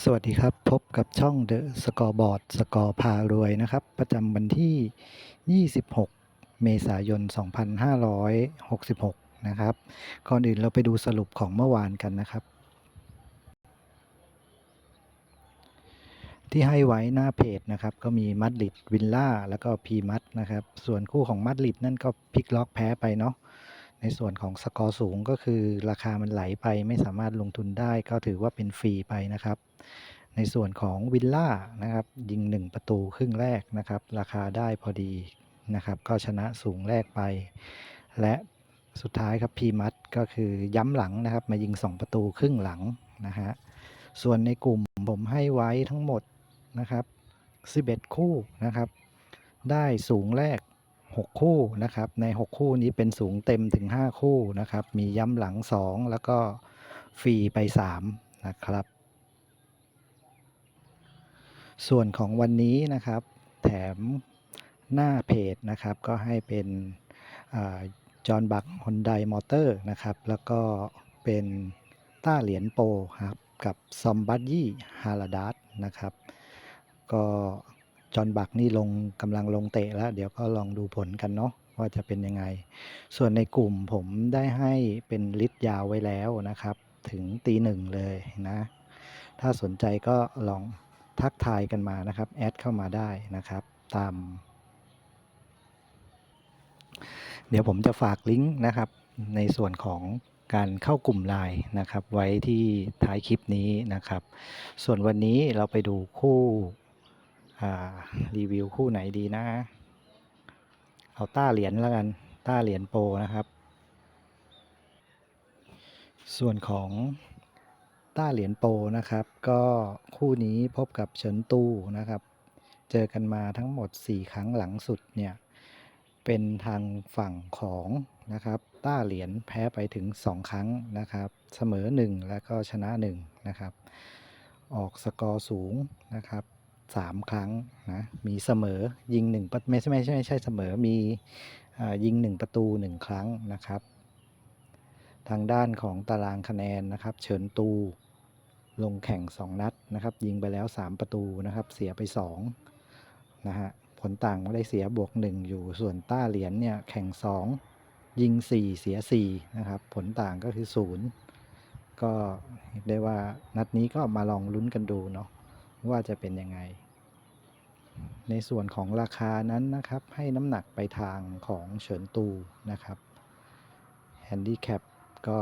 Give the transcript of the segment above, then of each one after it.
สวัสดีครับ พบกับช่อง The Scoreboard สกอร์พารวยนะครับ ประจำวันที่ 26 เมษายน 2566 นะครับ ก่อนอื่นเราไปดูสรุปของเมื่อวานกันนะครับ ที่ให้ไว้หน้าเพจนะครับ ก็มีมัดลิดวิลล่าแล้วก็พีมัดนะครับ ส่วนคู่ของมัดลิดนั่นก็พลิกล็อกแพ้ไปเนาะ ในส่วนของสกอร์สูงก็คือราคามันไหลไปไม่สามารถลงทุนได้ก็ถือว่าเป็นฟรีไปนะครับ ในส่วนของวิลล่านะครับยิง 1 ประตูครึ่งแรกนะครับ ราคาได้พอดีนะครับ ก็ชนะสูงแรกไป และสุดท้ายครับพีมัดก็คือย้ำหลังนะครับ มายิง 2 ประตูครึ่งหลังนะฮะส่วนในกลุ่มผมให้ไว้ทั้งหมดนะครับ11 คู่นะครับ ได้สูงแรก 6 คู่นะครับ ใน 6 คู่นี้เป็นสูงเต็มถึง 5 คู่นะครับ มีย้ำหลัง 2 แล้วก็ฟรีไป 3 นะครับ ส่วนของวันนี้นะครับ แถมหน้าเพจนะครับ ก็ให้เป็นจอห์นบักฮอนไดมอเตอร์นะครับ แล้วก็เป็นต้าเหรียญโปครับ กับซอมบัตยี่ฮาราดัสนะครับ ก็ จอนบักนี่ลงกำลังลงเตะแล้ว เดี๋ยวก็ลองดูผลกันเนาะว่าจะเป็นยังไง ส่วนในกลุ่มผมได้ให้เป็นลิสต์ยาวไว้แล้วนะครับ ถึงตีหนึ่งเลยนะ ถ้าสนใจก็ลองทักทายกันมานะครับ แอดเข้ามาได้นะครับ ตาม เดี๋ยวผมจะฝากลิงก์นะครับ ในส่วนของการเข้ากลุ่มไลน์นะครับ ไว้ที่ท้ายคลิปนี้นะครับ ส่วนวันนี้เราไปดูคู่ รีวิวคู่ไหนดีนะ เอาต้าเหรียญแล้วกัน ต้าเหรียญโปรนะครับ ส่วนของต้าเหรียญโปนะครับ ก็คู่นี้พบกับเฉินตูนะครับ เจอกันมาทั้งหมด 4 ครั้งหลังสุดเนี่ย เป็นทางฝั่งของนะครับ ต้าเหรียญแพ้ไปถึง 2 ครั้งนะครับ เสมอ 1 แล้วก็ชนะ 1 นะครับ ออกสกอร์สูงนะครับ 3 ครั้งนะมีเสมอยิง1ประไม่ใช่ไม่ใช่ไม่ใช่เสมอมียิง 1 ประตู 1 ครั้งนะครับ ทางด้านของตารางคะแนนนะครับ เฉินตูลงแข่ง 2 นัดนะครับ ยิงไปแล้ว 3 ประตูนะครับ เสียไป2นะฮะผลต่างไม่ได้เสียบวก 1 อยู่ส่วนต้าเหรียญเนี่ยแข่ง 2 ยิง 4 เสีย4นะครับ ผลต่างก็คือ 0 ก็ได้ว่านัดนี้ก็มาลองลุ้นกันดูเนาะว่าจะเป็นยังไง ในส่วนของราคานั้นนะครับ ให้น้ำหนักไปทางของเฉินตูนะครับแฮนดี้แคปก็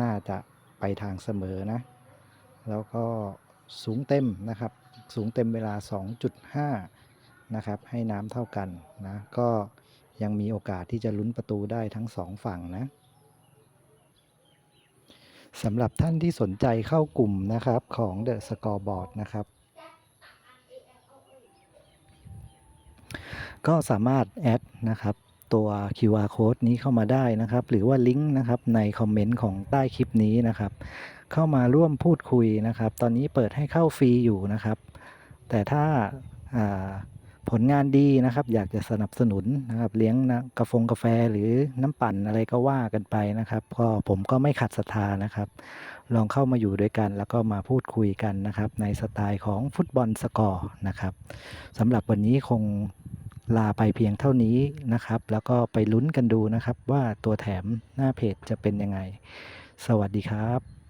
น่าจะไปทางเสมอนะ แล้วก็สูงเต็มนะครับ สูงเต็มเวลา 2.5 นะครับ ให้น้ำเท่ากันนะ ก็ยังมีโอกาสที่จะลุ้นประตูได้ทั้งสองฝั่งนะสำหรับท่านที่สนใจเข้ากลุ่มนะครับของ The Scoreboard นะครับ ก็สามารถแอดนะครับตัว QR code นี้เข้ามาได้นะครับ หรือว่าลิงก์นะครับในคอมเมนต์ของใต้คลิปนี้นะครับ เข้ามาร่วมพูดคุยนะครับ ตอนนี้เปิดให้เข้าฟรีอยู่นะครับ แต่ถ้าผลงานดีนะครับ อยากจะสนับสนุนนะครับ เลี้ยงนะกาแฟกาแฟหรือน้ำปั่นอะไรก็ว่ากันไปนะครับ ก็ผมก็ไม่ขัดศรัทธานะครับ ลองเข้ามาอยู่ด้วยกัน แล้วก็มาพูดคุยกันนะครับ ในสไตล์ของฟุตบอลสกอร์นะครับสำหรับวันนี้คง ลาไปเพียงเท่านี้นะครับ แล้วก็ไปลุ้นกันดูนะครับว่าตัวแถมหน้าเพจจะเป็นยังไง สวัสดีครับ